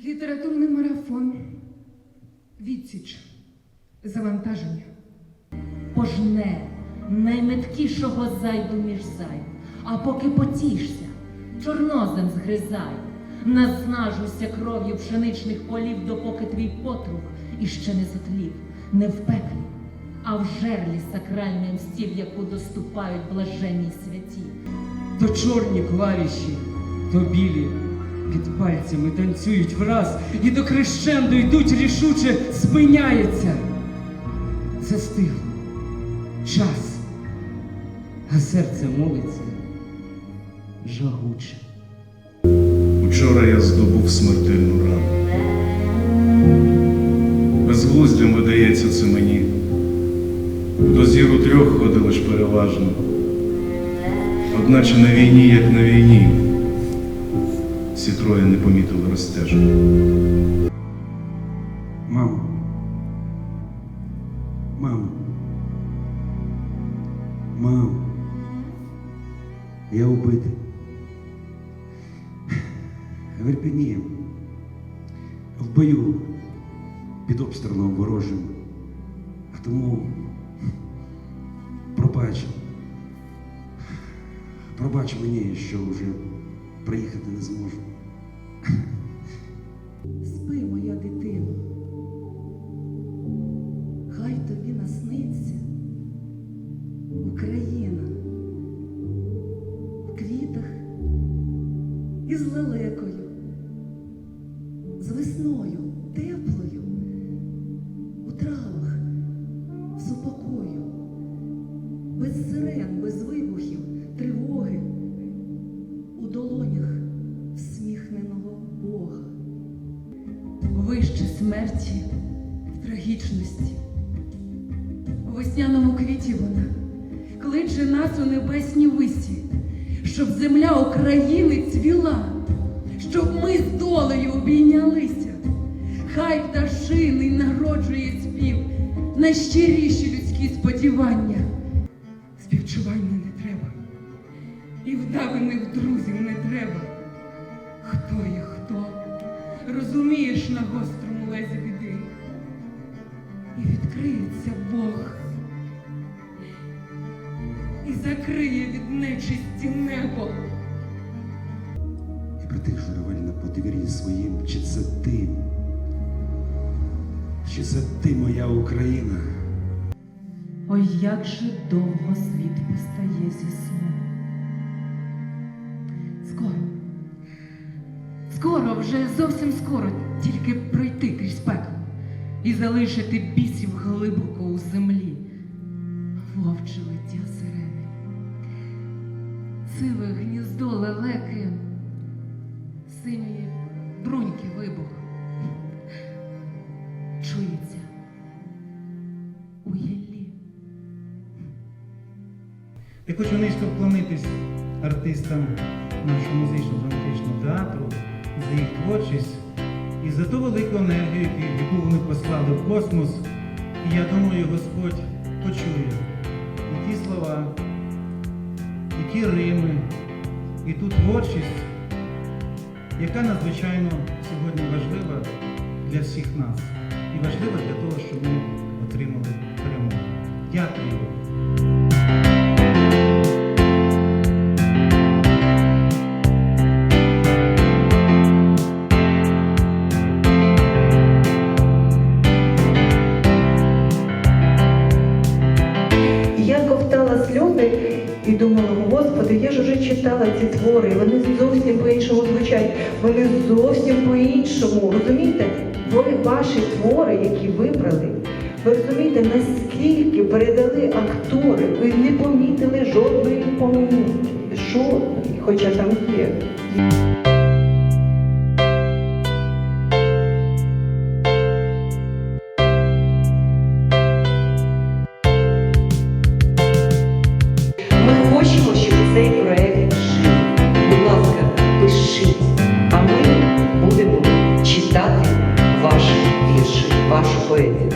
Літературний марафон. Відсіч. Завантаження. пожне найметкішого зайду між зайд, а поки потішся, чорнозем згризай, наснажуйся кров'ю пшеничних полів, допоки твій потрух іще не затлів, не в пеклі, а в жерлі сакральної мстів, яку доступають блаженні святі. То чорні клавіші, то білі під пальцями танцюють враз і до крещенду йдуть рішуче, спиняється. Застигло час, а серце молиться жагуче. Учора я здобув смертельну рану. Безглуздям видається це мені. В дозіру трьох ходили ж переважно. Одначе на війні, як на війні, всі троє не помітили розтяжку. Мамо. Мамо. Мамо. Я убитий. В. В бою під обстрілом ворожим. А тому пробач. Пробач мені, що вже приїхати не зможу. Спи, моя дитино. Хай тобі насниться Україна в квітах і з лелекою, з весною теплою, у травах, в супокою, без сирен, без вибухів, смерті, трагічності. У весняному квіті вона кличе нас у небесній висі, щоб земля України цвіла, щоб ми з долею обійнялися. Хай пташиний народжує спів, найщиріші людські сподівання. Співчування не треба, і вдаваних друзів не треба. Хто є хто? Розумієш на гострому лезі біди. І відкриється Бог. І закриє від нечисті небо. І при тих журавель на подвір'ї своїм, чи це ти? Чи це ти моя Україна? Ой, як же довго світ постає зі сну. Скоро, Скоро, вже зовсім скоро, тільки пекло залишити бісів глибоко у землі. Вовче лиття сирени, сиве гніздо лелеки, сині бруньки вибух. Чується у гіллі. Я хочу низько вклонитись артистам нашого музично-драматичного театру за їх творчість і за ту велику енергію, яку- вони послали в космос. І я думаю, Господь почує і ті слова, і ті рими, і ту творчість, яка надзвичайно сьогодні важлива для всіх нас. І важлива для того, щоб ми отримали перемогу. Дякую. Господи, я ж вже читала ці твори, вони зовсім по-іншому звучать, вони зовсім по-іншому. Розумієте? Ви ваші твори, які вибрали, ви розумієте, наскільки передали актори, ви не помітили ми будемо